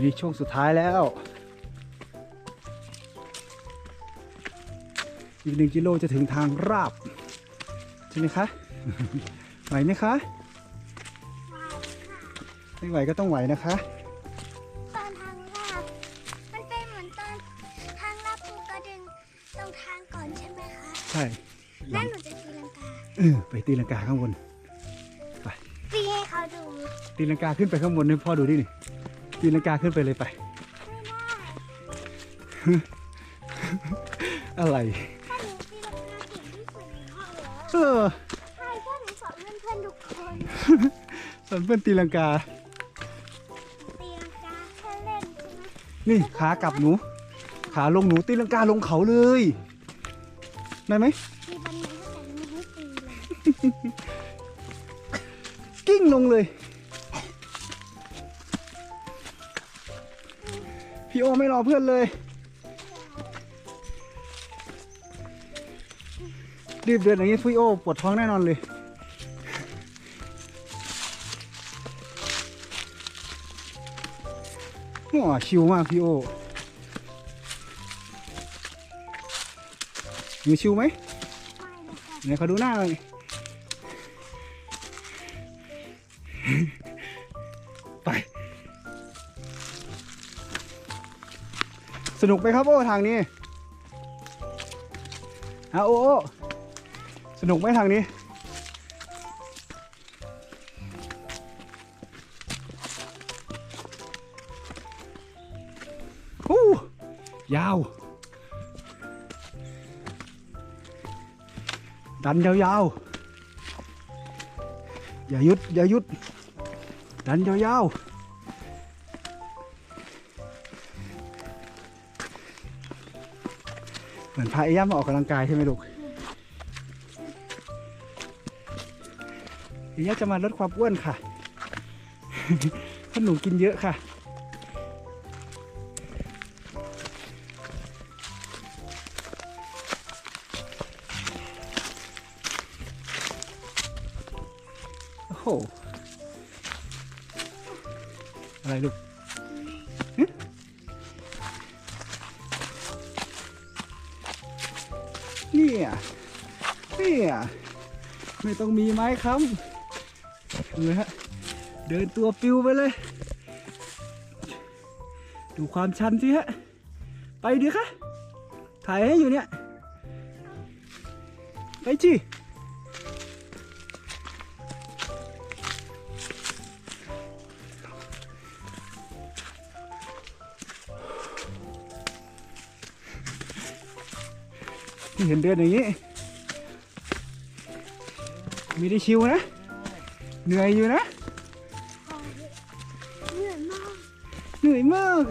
นี่ช่วงสุดท้ายแล้ว อีกหนึ่งกิโลจะถึงทางราบ ใช่ไหมคะ ไหวไหมคะ ไม่ไหวก็ต้องไหวนะคะ ตอนทางลาบ มันเป็นเหมือนตอนทางลาบภูกระดึงตรงทางก่อนใช่ไหมคะ ใช่ หลัแล้วงหนูจะตีลังกาเออไปตีลังกาข้างบน ตีให้เขาดู ตีลังกาขึ้นไปข้างบนให้พ่อดูดินี่ ตีลังกาขึ้นไปเลยไป อะไร ถ้าหนูตีลังกาเก่งที่สุดในห้องแล้วเออใช่พ่อหนูสอนเพื่อนๆทุกคนสอนเพื่อนตีลังกา ตีลังกาแค่เล่นใช่ไหมนี่ขากลับหนู ขาลงหนูตีลังกาลงเขาเลยได้ไหมตีบันไดเท่าไหร่ไม่ให้ตีเลย กิ้งลงเลย พี่โอไม่รอเพื่อนเลย รีบเดินอย่างนี้พี่โอปวดท้องแน่นอนเลยหัวชิวมากพี่โอหนูชิวไหมไม่นะคะไหนขอดูหน้าหน่อย สนุกไหมครับโอ้ทางนี้ฮะโอ้โอ้สนุกไหมทางนี้ อู้ยาว ดันยาวๆ อย่าหยุด อย่าหยุด ดันยาวๆ เหมือนพาไอ้ย่ามาออกกำลังกายใช่ไหมลูกไอ้ย่าจะมาลดความอ้วนค่ะเพราะหนูกินเยอะค่ะโอ้โหอะไรลูก เนี่ยเนี่ยไม่ต้องมีไม้ค้ำเลยฮะเดินตัวปิวไปเลย ดูความชันสิฮะ ไปดีคะถ่ายให้อยู่เนี่ย ไปจี เห็นเดินอย่างนี้ มีได้ชิวนะ เหนื่อยอยู่นะเหนื่อยมากเหนื่อยมาก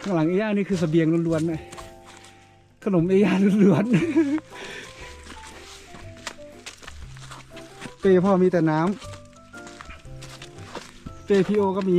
ข้างหลังเอย่านี่คือสเสบียงล้วนๆนะขนมเอย่าล้วนๆเป้พ่อมีแต่น้ำเป้พี่โอก็มี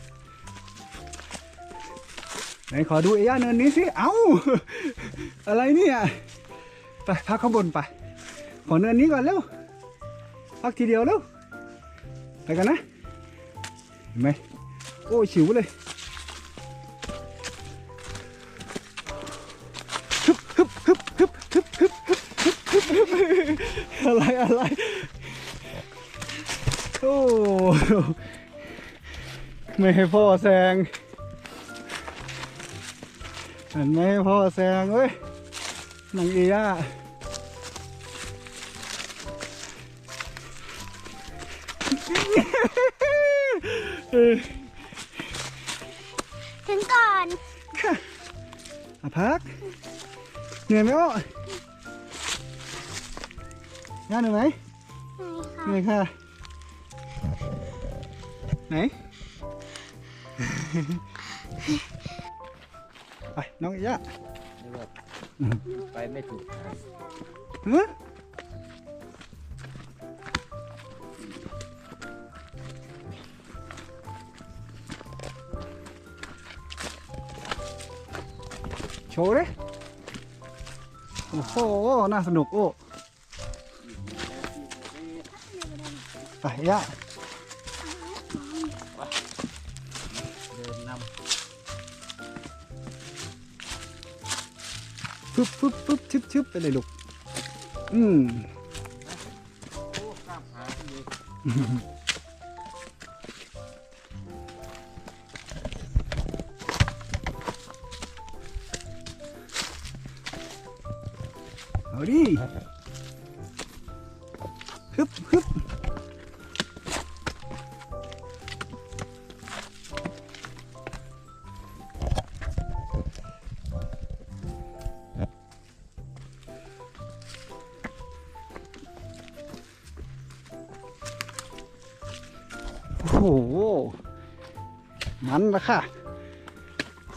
ไหนขอดูเอ้ย่าเนินนี้สิเอ้า อะไรเนี่ยไปพักข้างบนไป ขอเนินนี้ก่อนเร็ว พักทีเดียวเร็ว ไปกันนะ เห็นไหมโอ้ยฉิวเลยฮึบฮึบฮึบฮึบฮึบฮึบฮึบฮึบฮึบฮึบอะไรอะไรโอ้ไม่ให้พ่อแซง เห็นไหมให้พ่อแซงเว้ยนางเอียะเออถึงก่อนอะพัก เหนื่อยไหมอ้องานเหนื่อยไหมไหนคะเหนื่อยค่ะ ไหน ไปน้องเอย่านึกว่าไปไม่ถูกทางฮะโชว์เลยโอ้โห น่าสนุกโอ้ ไปย่า ปึ๊บปึ๊บปึ๊บชึบชึบไปเลยลูก อืมเอาดิฮึบฮึบ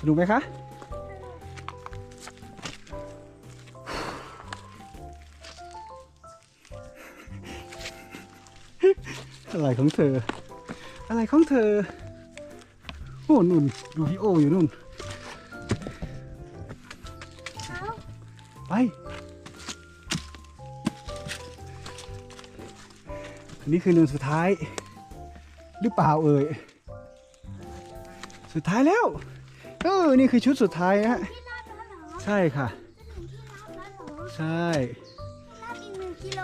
นุกไหมคะอะไรของเธอ อะไรของเธอ โอ้นุ่นดูพี่โออยู่นุ่นเขาไป อันนี้คือเนินสุดท้าย หรือเปล่าเอ่ย สุดท้ายแล้ว เออนี่คือชุดสุดท้ายนะฮะที่ลาดแล้วเหรอใช่ค่ะจะถึงที่ลาดแล้วเหรอใช่ลาดอีกหนึ่งกิโล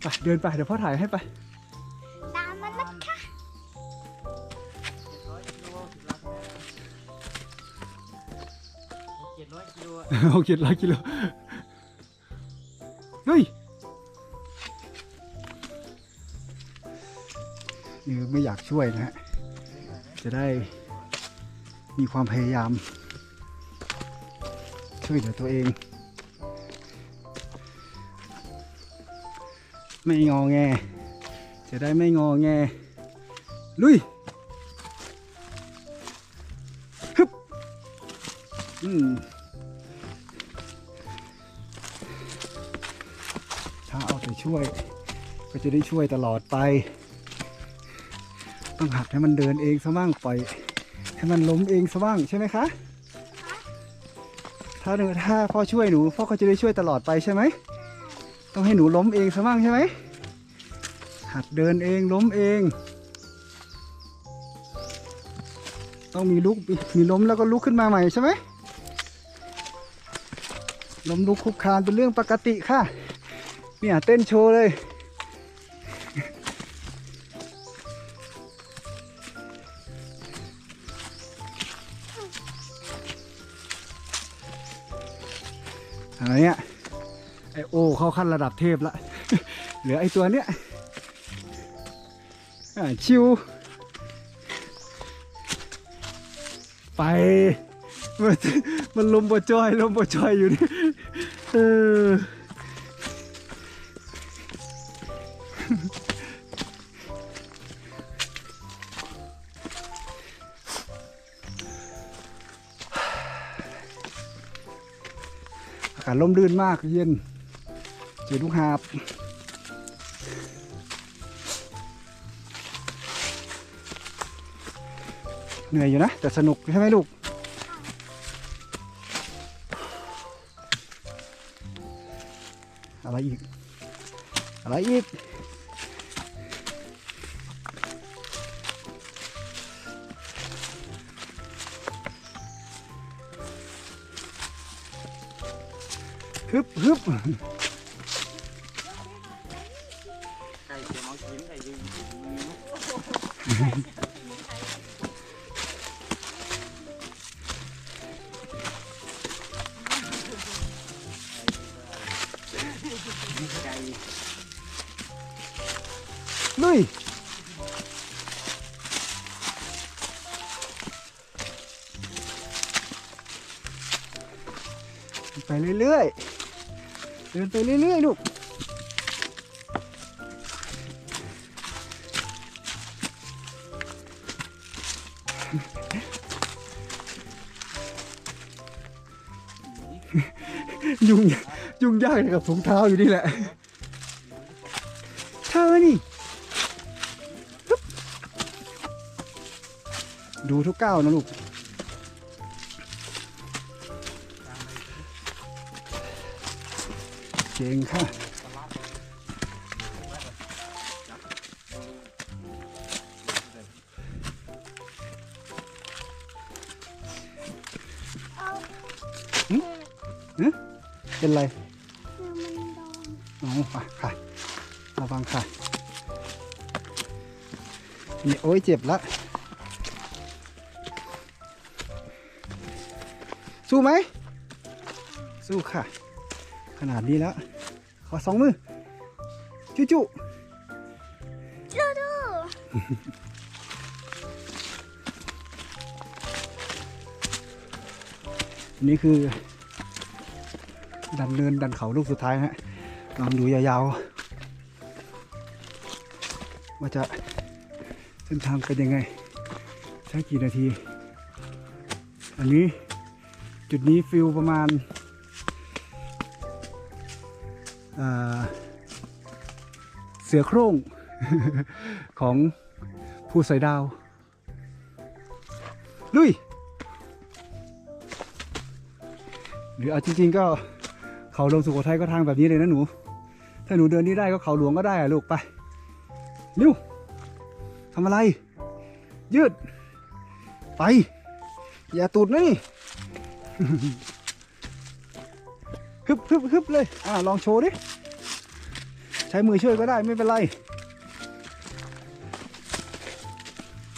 ไปเดินไปเดี๋ยวพ่อถ่ายให้ไป ตามมันนะคะเจ็ดร้อยกิโลสิรับนะเจ็ดร้อยกิโลอะหกเจ็ดร้อยกิโลเฮ้ยนี่ไม่อยากช่วยนะฮะจะได้ มีความพยายาม ช่วยเหลือตัวเอง ไม่งอแง จะได้ไม่งอแง ลุยฮึบอืมถ้าเอาใจช่วย ก็จะได้ช่วยตลอดไป ต้องหัดให้มันเดินเองซะบ้างปล่อย ให้มันล้มเองซะบ้างใช่ไหมคะ ถ้าหนูถ้าพ่อช่วยหนูพ่อก็จะได้ช่วยตลอดไปใช่ไหม ต้องให้หนูล้มเองซะบ้างใช่ไหม หัดเดินเองล้มเอง ต้องมีลุกมีล้มแล้วก็ลุกขึ้นมาใหม่ใช่ไหมล้มลุกคุกคานเป็นเรื่องปกติค่ะ เนี่ยเต้นโชว์เลย อะไรเนี้ยไอโอเข้าขั้นระดับเทพละ เหลือไอตัวเนี้ยชิว ไป มันมันลมบจอยลมบจอยอยู่นี่เออากาศร่มรื่นมากเย็นเจอลูกหาบเหนื่อยอยู่นะ แต่สนุกใช่ไหมลูกอะไรอีก อะไรอีก ฮึบฮึบไก่เสียมเอาชิ้นไก่ยืนไก่ลุยไปเรื่อยๆ เดินไปเรื่อยๆลูกยุ่งยุ่งยากกับถุงเท้าอยู่นี่แหละ เธอนี่ ดูทุกก้าวนะลูก เก่งค่ะเอาเป็นไรคือมันโดนอ๋อไปค่ะระวังค่ะ นี่โอ้ยเจ็บละ สู้ไหม สู้ค่ะข นาดนี้แล้ว ขอสองมือ จุ๊จุดูดูนี่คือ ดันเนินดันเขาลูกสุดท้ายฮะลองดูยาวๆ ว่าจะเส้นทางเป็นยังไงใช้กี่นาที อันนี้จุดนี้ฟิลประมาณอ่า เสือโคร่งของผู้ใส่ดาว ลุย หรือเอาจริง ๆ ก็เขาลงสุโขทัยก็ทางแบบนี้เลยนะหนู ถ้าหนูเดินนี่ได้ก็เขาหลวงก็ได้อะลูกไปเร็วทำอะไร ยืด ไป อย่าตูดนะนี่ ฮึบฮึบฮึบเลย อ่าลองโชว์ดิ ใช้มือช่วยก็ได้ไม่เป็นไร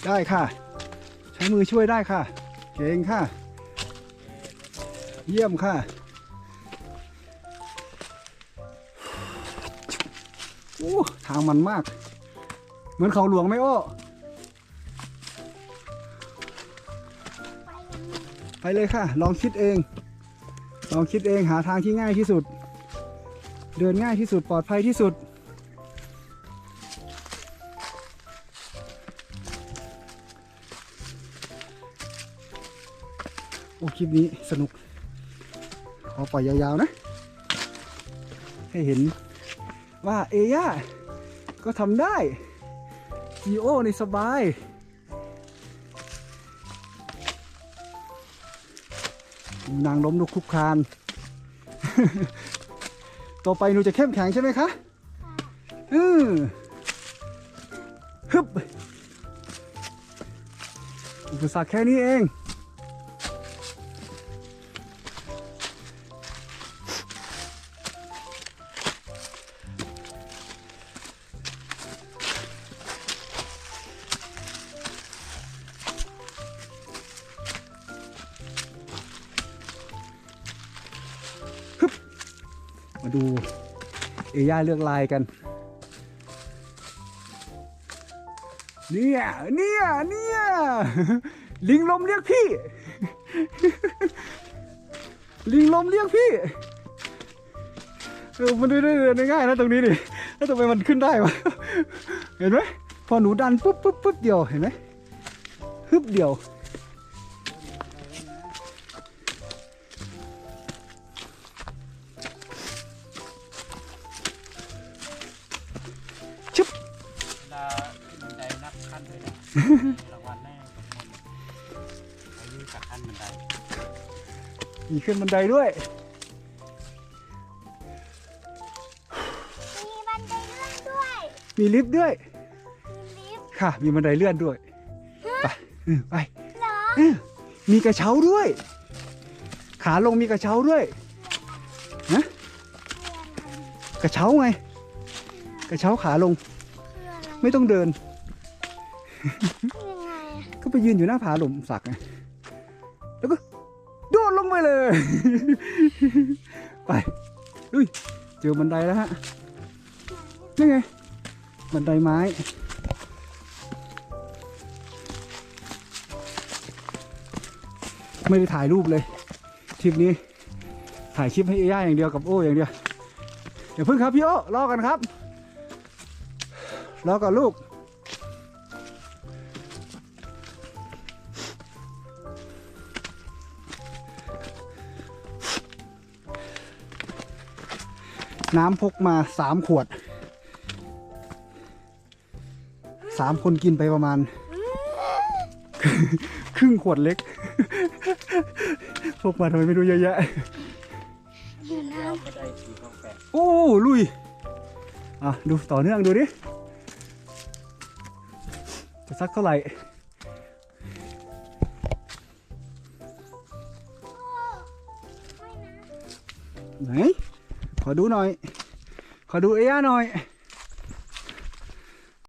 ได้ค่ะ ใช้มือช่วยได้ค่ะ เก่งค่ะ เยี่ยมค่ะ โอ้ทางมันมาก เหมือนเขาหลวงไหมโอ้ไปยังไงไปเลยค่ะ ลองคิดเอง ลองคิดเองหาทางที่ง่ายที่สุด เดินง่ายที่สุดปลอดภัยที่สุด โอ้คลิปนี้สนุก ขอปล่อยยาวๆนะ ให้เห็นว่าเอย่าก็ทำได้จีโอในสบาย นางล้มลุกคลุกคลาน ต่อไปหนูจะเข้มแข็งใช่ไหมคะอือฮึบอุปสรรคแค่นี้เอง มาดูเอย่าเลือกลายกัน เนี่ยเนี่ยเนี่ยลิงลมเรียกพี่ ลิงลมเรียกพี่เออมันไม่ได้เดินง่ายๆนะตรงนี้ดิแล้วทำไมมันขึ้นได้วะเห็นไหมพอหนูดันปุ๊บปุ๊บปุ๊บเดียวเห็นไหมฮึบเดียว รางวัลแรกกับคนอายุกับขั้นบันไดมีขึ้นบันไดด้วย มีบันไดเลื่อนด้วยมีลิฟต์ด้วย มีลิฟต์ค่ะ มีบันไดเลื่อนด้วย ไปเออไปเหรอเออมีกระเช้าด้วย ขาลงมีกระเช้าด้วยคืออะไรกระเช้าไง กระเช้าขาลง คืออะไรไม่ต้องเดินคือ ยังไงก็ไปยืนอยู่หน้าผาหลุมสักไงแล้วก็โดดลงไปเลย ไปดุยเจอบันไดแล้วฮะนี่ไง บันไดไม้ ไม่ได้ถ่ายรูปเลยทริปนี้ ถ่ายคลิปให้อย่าอย่างเดียวกับโอ้อย่างเดียว เดี๋ยวพึ่งครับพี่โอ้รอกันครับ รอก่อนลูก น้ำพกมาสามขวดสามคนกินไปประมาณ ครึ่งขวดเล็ก พกมาทำไมไม่รู้เยอะแยะโอ้ลุย อะ ดูต่อเนื่องดูดิ จะสักเท่าไหร่ไหน ขอดูหน่อย ขอดูเอย่าหน่อย